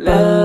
love.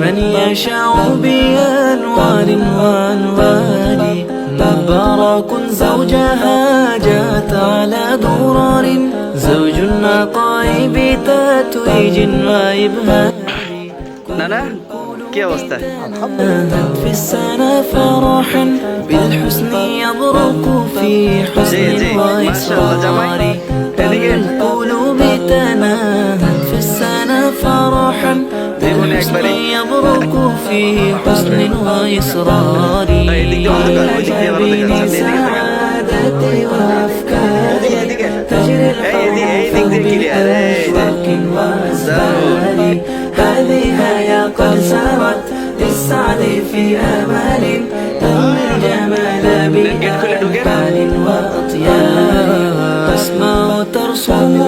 من يشاء بأنوار وأنوار. مبارك زوجها جات على درار. زوج النقاء بتتويج وإبهار. نانا كي أوستا في السنة فرح بالحسن يضرق في حسن وإسرار القلوب حزن يبرك فيه حزن وإصرار بين سعادتي وأفكاري تجري الحروف بأشواك وأسفار هذه يا قد سارت للسعد في أمال تم الجمال بها أحبال وأطيار تسمع ترسم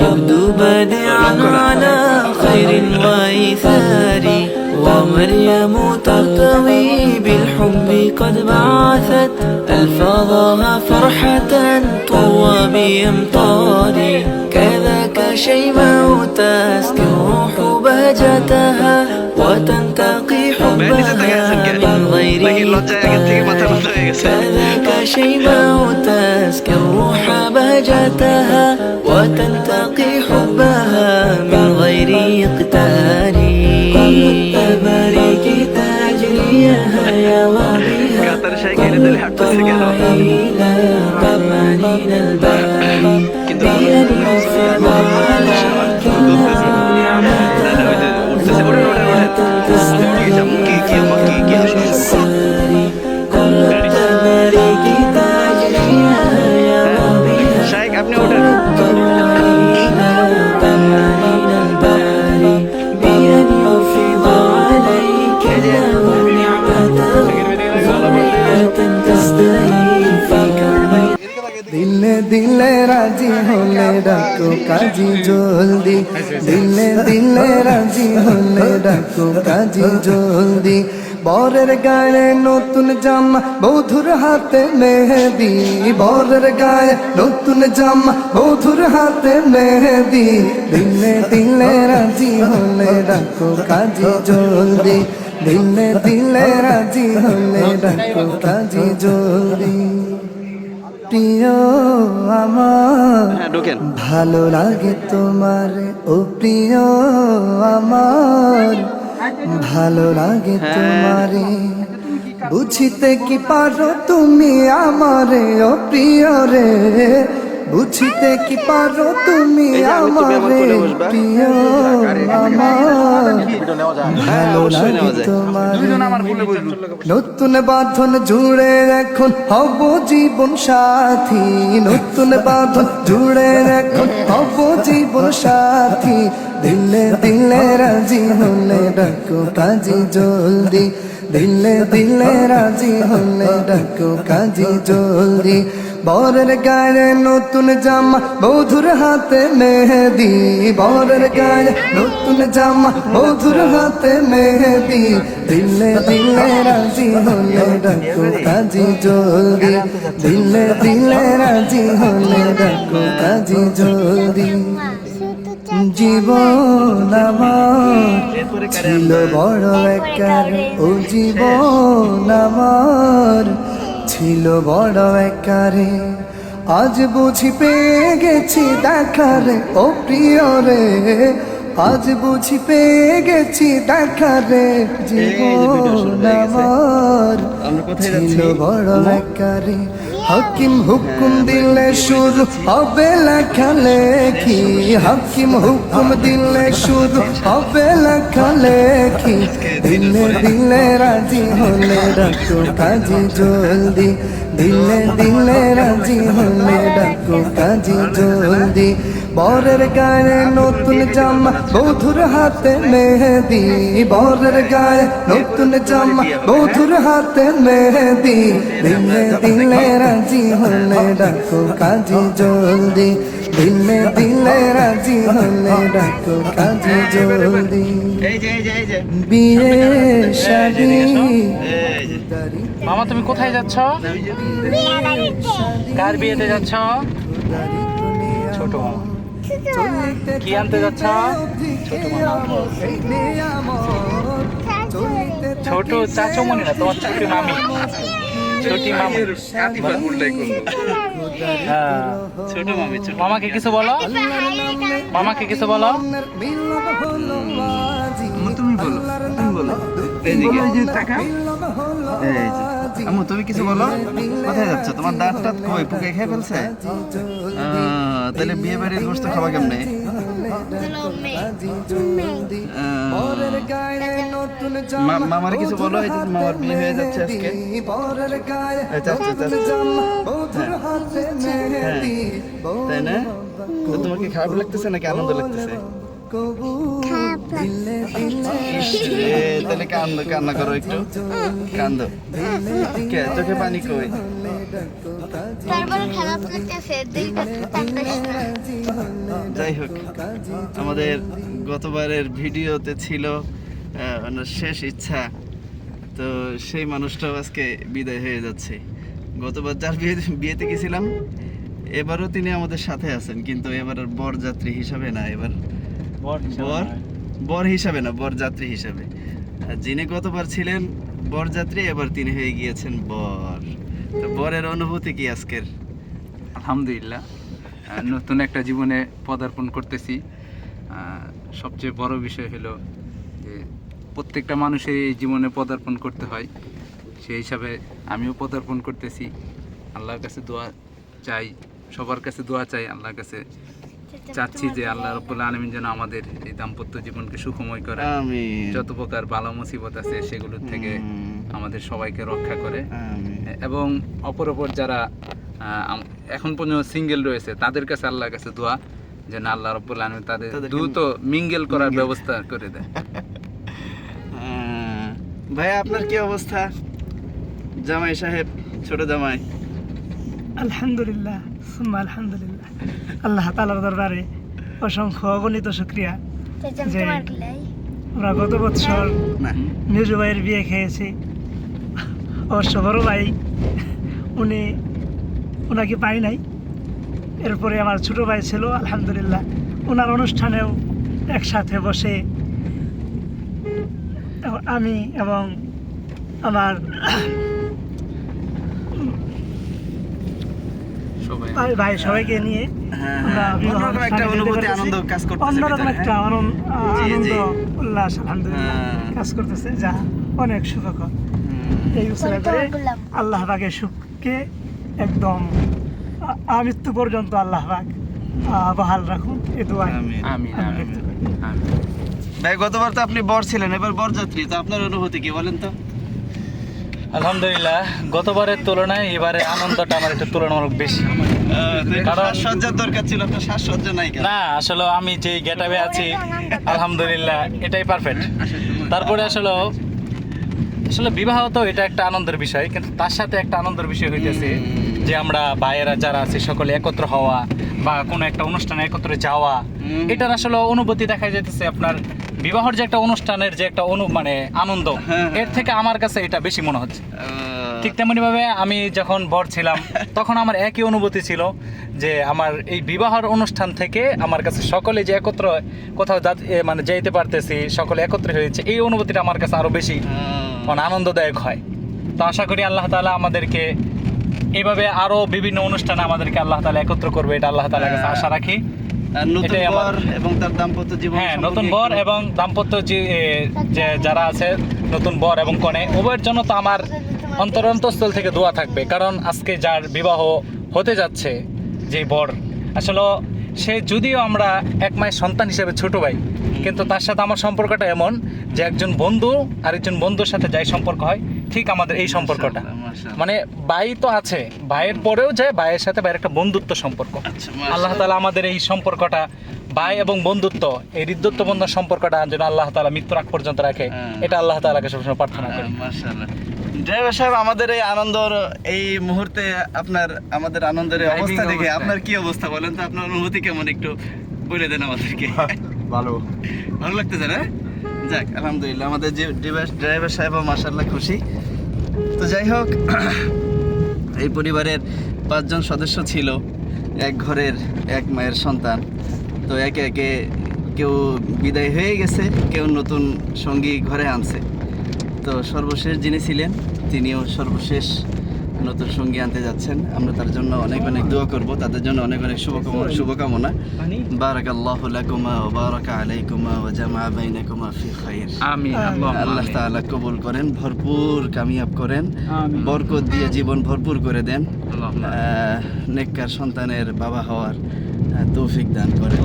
يبدو بديعا على خير وإيثار ومريم ترتوي بالحب قد بعثت. ألفاظها فرحة طوى بأمطار كذاك شيماء تسكي الروح بهجتها وتنتقي حبها من غير فذاك شيماء تسكى الروح بجتها وتلتقي حبها من غير اقتال التباريك تجري يا وبها طمعين الباري بأن يصبح দিলে রাজি হলে ডাকো কাজী জলদি। দিলে দিলে রাজি হলে ডাকো কাজী জলদি। বরের গায়ে নতুন জামা, বধুর হাতে মেহেদি। বরের গায়ে নতুন জামা, বধুর হাতে মেহেদি। দিলে দিলে রাজি হলে ডাকো কাজী জলদি। দিলে দিলে রাজি হলে ডাকো কাজী জলদি। প্রিয় আমার হ্যাঁ ভালো লাগে তোমার। ও প্রিয় আমার ভালো লাগে তোমারে। বুঝিতে কি পারো তুমি আমারে? ও প্রিয় রে বুঝিতে কি পারো তুমি আমার প্রিয় হ্যাঁ ভালো লাগে তোমার। নতুন বাঁধন জুড়ে এখন হব জীবন সাথী। নতুন বাঁধন জুড়ে এখন হব জীবন সাথী। দিলে দিলে রাজি হলে ডাকো কাজী জলদি। দিলে দিলে রাজি হলে ডাকো কাজী জলদি। বরের গায়ে নতুন জামা, বধুর হাতে মেহেদি। বরের গায়ে নতুন জামা, বধুর হাতে মেহেদি। দিলে দিলে রাজি হলে ডাকো কাজী জলদি। দিলে দিলে রাজি হলে ডাকো কাজী জলদি। জীবন আমার ছিল বড় একার, ও জীবন আমার ছিল বড় একারে আজ বুঝি পেয়ে গেছি দেখারে ও প্রিয় রে আজ বুঝি পেয়ে গেছি দেখারে জীবন আমার। ছিল? বড় একারে হাকিম হুকুম দিলে শুরু হবে লেখা লেখি। হাকিম হুকুম দিলে শুরু হবে লেখা লেখি। দিলে দিলে রাজি হলে ডাকো কাজী জলদি। দিলে দিলে রাজি হলে ডাকো কাজী জলদি। বরের গায়ে নতুন জামা বধুর হাতে মেহেদি। বরের গায়ে নতুন জামা বধুর হাতে মেহেদি। দিলে দিলে রাজি হলে ডাকো কাজী জলদি। দিলে দিলে রাজি হলে ডাকো কাজী জলদি। বিয়ে শাদি। মামা তুমি কোথায় যাচ্ছ? কার বিয়েতে যাচ্ছ? ছোট মামা। কি আনতে যাচ্ছ? ছোট চাচুমণি না তোমার ছোট মামি। ছোটি মামি। হ্যাঁ। ছোট মামি মামাকে কিছু বলো? মামাকে কিছু বলো? তুমি বলো তুমি বলো। এইদিকে এই যে টাকা? এই যে আম্মু তুমি কিছু বলো? কোথায় যাচ্ছ? তোমার দাঁত টাত কই? পুকে খেয়ে ফেলছে? আহ, তাহলে বিয়ে বাড়ির গোস্ত খাওয়া কেমনে? মামার কিছু বলো? মামার বিয়ে হয়ে যাচ্ছে আজকে। চাচ্চু। হ্যাঁ। তাই না? তোমার কি খারাপ লাগতেছে নাকি আনন্দ লাগতেছে? তাহলে কান্দো কান্না করো একটু। কান্দো। কে চোখে পানি কই? যাই হোক আমাদের গতবারের ভিডিওতে ছিল ওনার শেষ ইচ্ছা। তো সেই মানুষটাও আজকে বিদায় হয়ে যাচ্ছে। গতবার যার বিয়ে বিয়েতে গেছিলাম এবারও তিনি আমাদের সাথে আছেন কিন্তু এবার বরযাত্রী হিসাবে না এবার বর বর হিসাবে না, বরযাত্রী হিসাবে। যিনি গতবার ছিলেন বরযাত্রী, এবার তিনি হয়ে গিয়েছেন বর। বরের অনুভূতি কি আজকের? আলহামদুলিল্লাহ। নতুন একটা জীবনে পদার্পণ করতেছি। সবচেয়ে বড় বিষয় হলো যে প্রত্যেকটা মানুষের এই জীবনে পদার্পণ করতে হয়। সেই হিসাবে আমিও পদার্পণ করতেছি। আল্লাহর কাছে দোয়া চাই, সবার কাছে দোয়া চাই, আল্লাহর কাছে চাচ্ছি যে আল্লাহ রব্বুল আলমিন যেন আমাদের এই দাম্পত্য জীবনকে সুখময় করে। যত প্রকার বালা মুসিবত আছে সেগুলোর থেকে আমাদের সবাইকে রক্ষা করে। এবং অপর অপর যারা এখন পর্যন্ত সিঙ্গেল রয়েছে তাদের কাছে আল্লাহর কাছে দোয়া যেন আল্লাহ রব্বুল আলমী তাদের দ্রুত মিঙ্গেল করার ব্যবস্থা করে দেয়। ভাই আপনার কি অবস্থা? জামাই সাহেব ছোট জামাই। আলহামদুলিল্লাহ আলহামদুলিল্লাহ। আল্লাহ তালার দরবারে অসংখ্য অগণিত শুক্রিয়া যে- আমরা গত বছর না। মেজু ভাইয়ের বিয়ে খেয়েছি। অবশ্য বড় ভাই উনি ওনাকে পাই নাই। এরপরে আমার ছোট ভাই ছিল আলহামদুলিল্লাহ। ওনার অনুষ্ঠানেও একসাথে বসে আমি এবং আমার সবাই। ভাই ভাই সবাইকে নিয়ে হ্যাঁ, আমরা হ্যাঁ, অন্যরকম একটা অনুভূতি আনন্দ কাজ করতেছে অন্যরকম একটা হ্যাঁ? আনন্দ। উল্লাস আলহামদুলিল্লাহ। কাজ করতেছে যা অনেক সুখকর। এই উসিলা করে আল্লাহ পাকের সুখকে একদম আমৃত্যু পর্যন্ত আল্লাহ পাক বহাল রাখুন। এ দোয়া আমিন। আমি আমি আমি ভাই গতবার তো আপনি বর ছিলেন এবার বরযাত্রী তো আপনার অনুভূতি কি বলেন তো? আলহামদুলিল্লাহ গতবারের তুলনায় এবারে আনন্দটা আমার একটু তুলনামূলক বেশি। সাজসজ্জার দরকার ছিল আপনার সাজসজ্জা নাই না আসলে আমি যে গেটাবে আছি আলহামদুলিল্লাহ এটাই পারফেক্ট তারপরে আসলে আসলে বিবাহ তো এটা একটা আনন্দের বিষয় কিন্তু তার সাথে একটা আনন্দের বিষয় হইতেছে যে আমরা ভাইয়েরা যারা আছি সকলে একত্র হওয়া বা কোনো একটা অনুষ্ঠানে একত্রে যাওয়া এটার আসলে অনুভূতি দেখা যাইতেছে আপনার বিবাহর যে একটা অনুষ্ঠানের যে একটা অনু মানে আনন্দ হ্যাঁ। এর থেকে আমার কাছে এটা বেশি মনে হচ্ছে। ঠিক তেমনি ভাবে আমি যখন বর ছিলাম তখন আমার একই অনুভূতি ছিল যে আমার এই বিবাহর অনুষ্ঠান থেকে আমার কাছে সকলে যে একত্র কোথাও মানে যেতে পারতেছি সকলে একত্র হয়েছে এই অনুভূতিটা আমার কাছে আরও বেশি মানে আনন্দদায়ক হয়। তো আশা করি আল্লাহ তালা আমাদেরকে এভাবে আরও বিভিন্ন অনুষ্ঠানে আমাদেরকে আল্লাহ তাআলা একত্র করবে এটা আল্লাহ তাআলার কাছে আশা রাখি। নতুন বর এবং তার দাম্পত্য জীবন হ্যাঁ নতুন বর এবং দাম্পত্য যে যে যারা আছে নতুন বর এবং কনে উভয়ের জন্য তো আমার অন্তরন্তস্থল থেকে দোয়া থাকবে। কারণ আজকে যার বিবাহ হতে যাচ্ছে যে বর আসলে সে যদিও আমরা এক মায়ের সন্তান হিসেবে ছোট ভাই কিন্তু তার সাথে আমার সম্পর্কটা এমন যে একজন বন্ধু আরেকজন বন্ধুর সাথে যাই সম্পর্ক হয় ঠিক আমাদের এই সম্পর্কটা। মানে ভাই তো আছে ভাইয়ের পরেও যায় ভাইয়ের সাথে ভাইয়ের একটা বন্ধুত্ব সম্পর্ক। আচ্ছা, আল্লাহ তালা আমাদের এই সম্পর্কটা ভাই এবং বন্ধুত্ব এই হৃদ্যত্ব বন্ধন সম্পর্কটা যেন আল্লাহ তালা মৃত্যুর আগ পর্যন্ত রাখে হ্যাঁ। এটা আল্লাহ তালাকে সবসময় প্রার্থনা করি। ড্রাইভার সাহেব আমাদের এই আনন্দর এই মুহূর্তে আপনার আমাদের আনন্দের অবস্থা দেখে আপনার কি অবস্থা বলেন তো? আপনার অনুভূতি কেমন? একটু বলে দেন আমাদেরকে। ভালো। ভালো লাগতেছে না? যাক, আলহামদুলিল্লাহ, আমাদের যে ড্রাইভার সাহেবও মাশাআল্লাহ খুশি। তো যাই হোক, এই পরিবারের পাঁচজন সদস্য ছিল, এক ঘরের, এক মায়ের সন্তান। তো একে একে কেউ বিদায় হয়ে গেছে, কেউ নতুন সঙ্গী ঘরে আনছে। তো সর্বশেষ যিনি ছিলেন, তিনিও সর্বশেষ নতুন সঙ্গী আনতে যাচ্ছেন। আমরা তার জন্য অনেক অনেক দোয়া করব। তাদের জন্য অনেক অনেক শুভকামনা শুভকামনা। বারাকাল্লাহু লাকুমা ওয়া বারাকা আলাইকুমা ওয়া জামা বাইনাকুমা ফি খাইর। আমিন আল্লাহ আল্লাহ তাআলা কবুল করেন ভরপুর কামিয়াব করেন। বরকত দিয়ে জীবন ভরপুর করে দেন। আহ, নেককার সন্তানের বাবা হওয়ার তৌফিক দান করেন।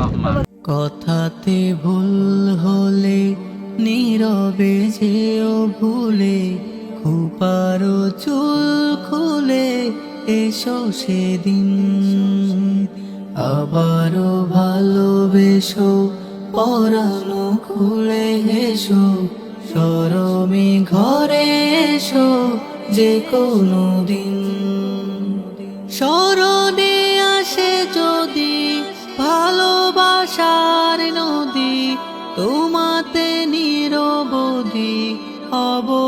কথাতে ভুল হলে নীরবে যেও ভুলে খুপারো চুল খুলে এসো সেদিন। আবারও ভালোবেসো, পরানো খুলে হেসো, সরমে ঘরে এসো যে কোনো দিন। স্মরণে আসে যদি ভালোবাসার নদী, তোমাতে নিরবধি অববিলীন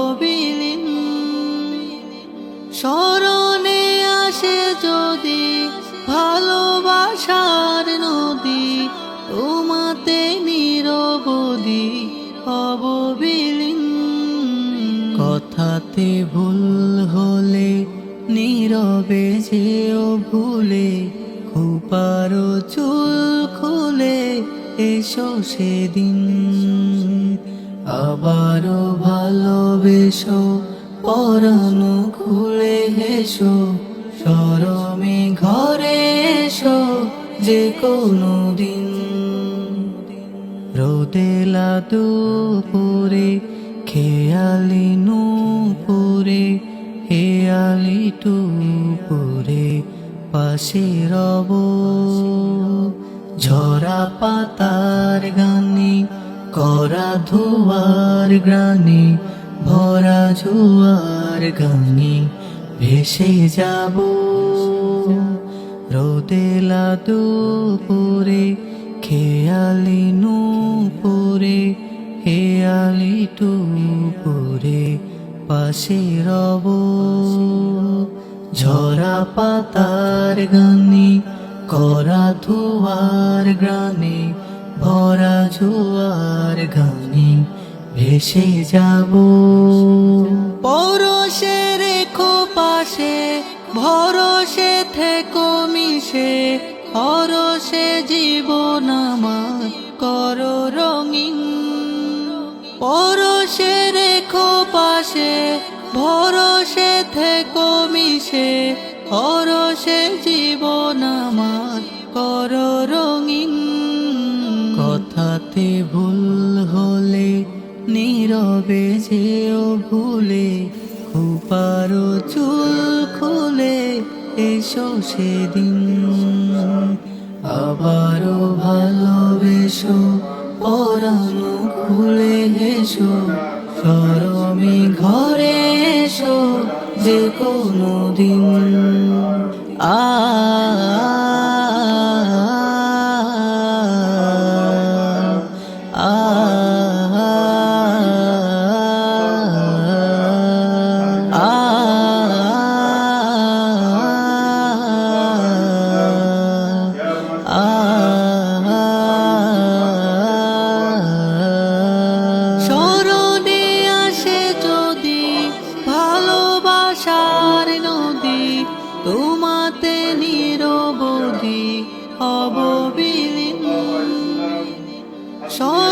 স্মরণে আসে যদি ভালোবাসার নদী, তোমাতে নিরবধি অববিলীন কথাতে ভুল হলে, নীরবে যেও ভুলে, খুপারো চুল খুলে এসো সেদিন। আবারও ভালোবেসো পরানো খুলে হেসো সরমে ঘরে এসো, যে কোনো দিন। রোদেলা দুপুরে খেয়ালি নুপুরে, হেয়ালি টুপুরে, পাশে রব। ঝরা পাতার গানে করা ধোয়ার গ্রানে ভরা জোয়ার গানে ভেসে যাব। রোদেলা দুপুরে খেয়ালি নুপুরে, হেয়ালি টুপুরে পাশে রব। ঝরা পাতার গানে করা ধোয়ার গ্রানে, ভরা জোয়ার গানে ভেসে যাব। পরশে রেখো পাশে ভরসে থেকো মিশে। হরসে জীবন আমার কর রঙিন। পরশে রেখো পাশে ভরসে থেকো মিশে। হরসে জীবন আমার নীরবে যেও ভুলে, খুপারো চুল খুলে এসো সেদিন। আবারও ভালোবেসো পরানো খুলে এসো সরমি ঘরে এসো যে কোনো দিন। আ সব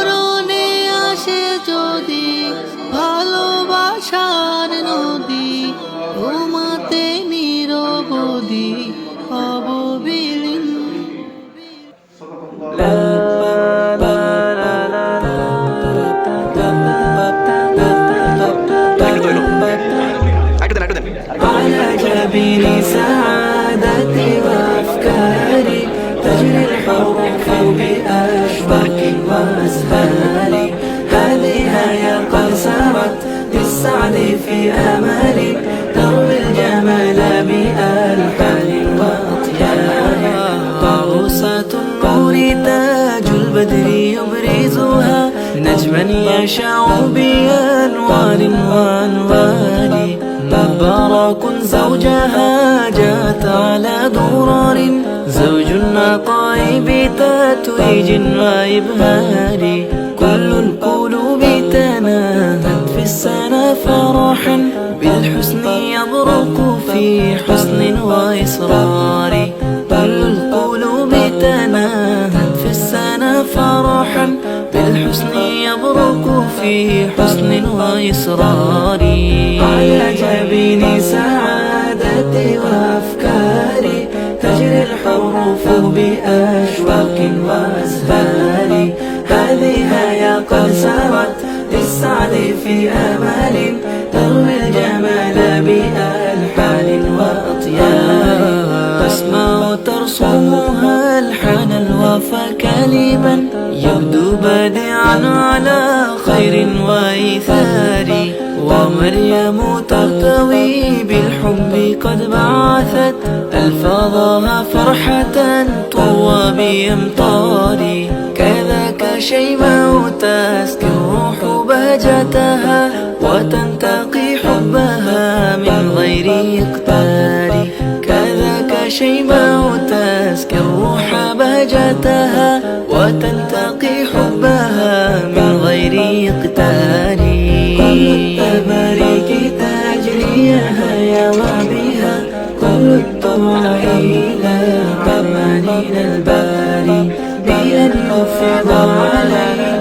في أمل تروي الجمال بألحان وأطيار طاووسة النور تاج البدر يبرزها نجما يشع بأنوار وأنوار مبارك زوجها جاءت على درر زوج النقائب تتويج وإبهار فرحا بالحسن يبرق في حسن وإصرار. كل القلوب تناهت في السنة فرحا بالحسن يبرق في حسن وإصرار. على جبين سعادتي وأفكاري تجري الحروف بأشواق وأزهار. هذه يا قد سرت في أمل تروي الجمال بألحان وأطيار تسمع ترسمها ألحان الوفا كلما يبدو بادعا على خير وإيثار. ومريم ترتوي بالحب قد بعثت ألفاظها فرحة طوى بأمطار. كذاك شيماء تسكن الروح بهجتها وتنتقي حبها من غير إقتار كذاك شيماء تسكن الروح بهجتها وتنتقي حبها من غير إقتار كل التباريك تجريها يا وبها كل الطمع إلى الرحمن الباري. بأن يفرض